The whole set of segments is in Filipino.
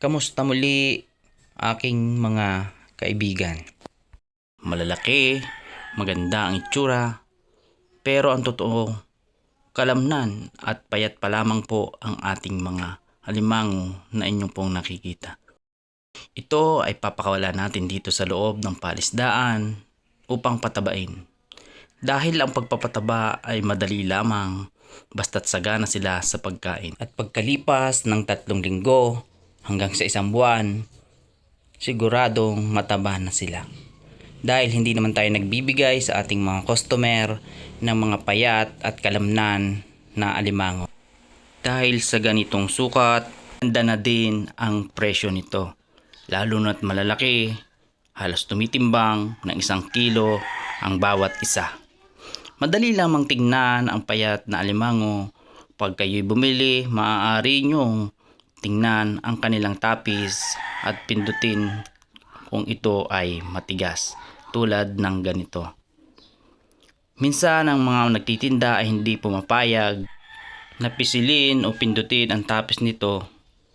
Kamusta muli aking mga kaibigan? Malalaki, maganda ang itsura, pero ang totoo, kalamnan at payat pa lamang po ang ating mga alimango na inyong pong nakikita. Ito ay papakawala natin dito sa loob ng palisdaan upang patabain. Dahil ang pagpapataba ay madali lamang basta't sagana sila sa pagkain. At pagkalipas ng tatlong linggo hanggang sa isang buwan, siguradong mataba na sila. Dahil hindi naman tayo nagbibigay sa ating mga customer ng mga payat at kalamnan na alimango. Dahil sa ganitong sukat, handa na din ang presyo nito. Lalo na't malalaki, halos tumitimbang ng isang kilo ang bawat isa. Madali lamang tingnan ang payat na alimango. Pag kayo'y bumili, maaari nyong tingnan ang kanilang tapis at pindutin kung ito ay matigas tulad ng ganito. Minsan ang mga nagtitinda ay hindi pumapayag na pisilin o pindutin ang tapis nito.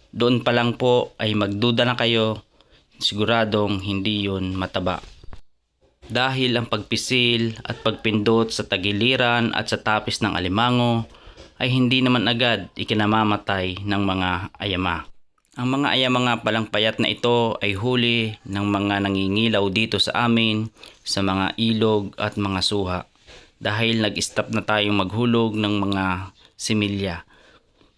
Doon pa lang po ay magduda na kayo siguradong hindi yun mataba. Dahil ang pagpisil at pagpindot sa tagiliran at sa tapis ng alimango ay hindi naman agad ikinamamatay ng mga ayama. Ang mga ayama nga palang payat na ito ay huli ng mga nangingilaw dito sa amin sa mga ilog at mga suha dahil nag-stop na tayong maghulog ng mga similya.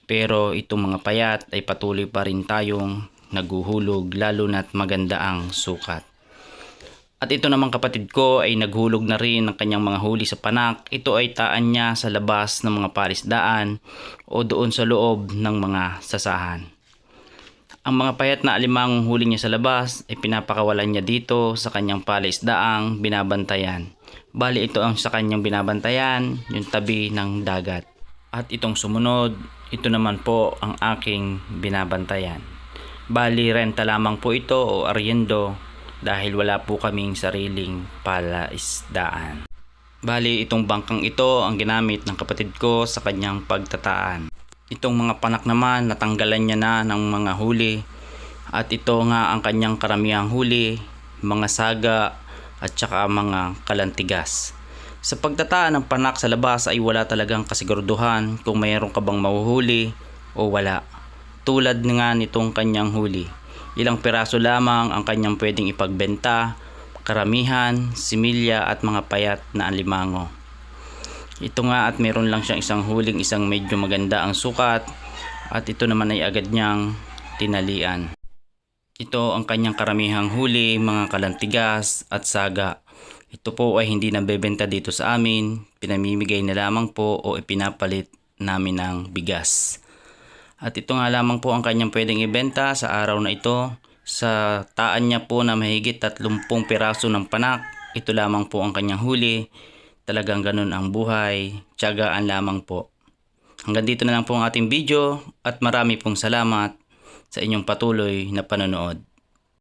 Pero itong mga payat ay patuloy pa rin tayong naghuhulog lalo na't maganda ang sukat. At ito naman kapatid ko ay naghulog na rin ng kanyang mga huli sa panak. Ito ay taan niya sa labas ng mga parisdaan o doon sa loob ng mga sasahan. Ang mga payat na alimangong huli niya sa labas ay pinapakawalan niya dito sa kanyang palisdaang binabantayan. Bali ito ang sa kanyang binabantayan, yung tabi ng dagat. At itong sumunod, ito naman po ang aking binabantayan. Bali renta lamang po ito o aryendo dahil wala po kaming sariling palaisdaan. Bali itong bangkang ito ang ginamit ng kapatid ko sa kanyang pagtataan. Itong mga panak naman natanggalan niya na ng mga huli at ito nga ang kanyang karamihang huli, mga saga at saka mga kalantigas. Sa pagtataan ng panak sa labas ay wala talagang kasiguraduhan kung mayroon ka bang mahuhuli o wala. Tulad nga nitong kanyang huli. Ilang piraso lamang ang kanyang pwedeng ipagbenta, karamihan, similya at mga payat na alimango. Ito nga at meron lang siyang isang huling isang medyo maganda ang sukat at ito naman ay agad niyang tinalian. Ito ang kanyang karamihang huli, mga kalantigas at saga. Ito po ay hindi nabebenta dito sa amin, pinamimigay na lamang po o ipinapalit namin ng bigas. At ito nga lamang po ang kanyang pwedeng ibenta sa araw na ito. Sa taan niya po na mahigit 30 piraso ng panak, ito lamang po ang kanyang huli. Talagang ganun ang buhay, tiyagaan lamang po. Hanggang dito na lang po ang ating video at marami pong salamat sa inyong patuloy na panonood.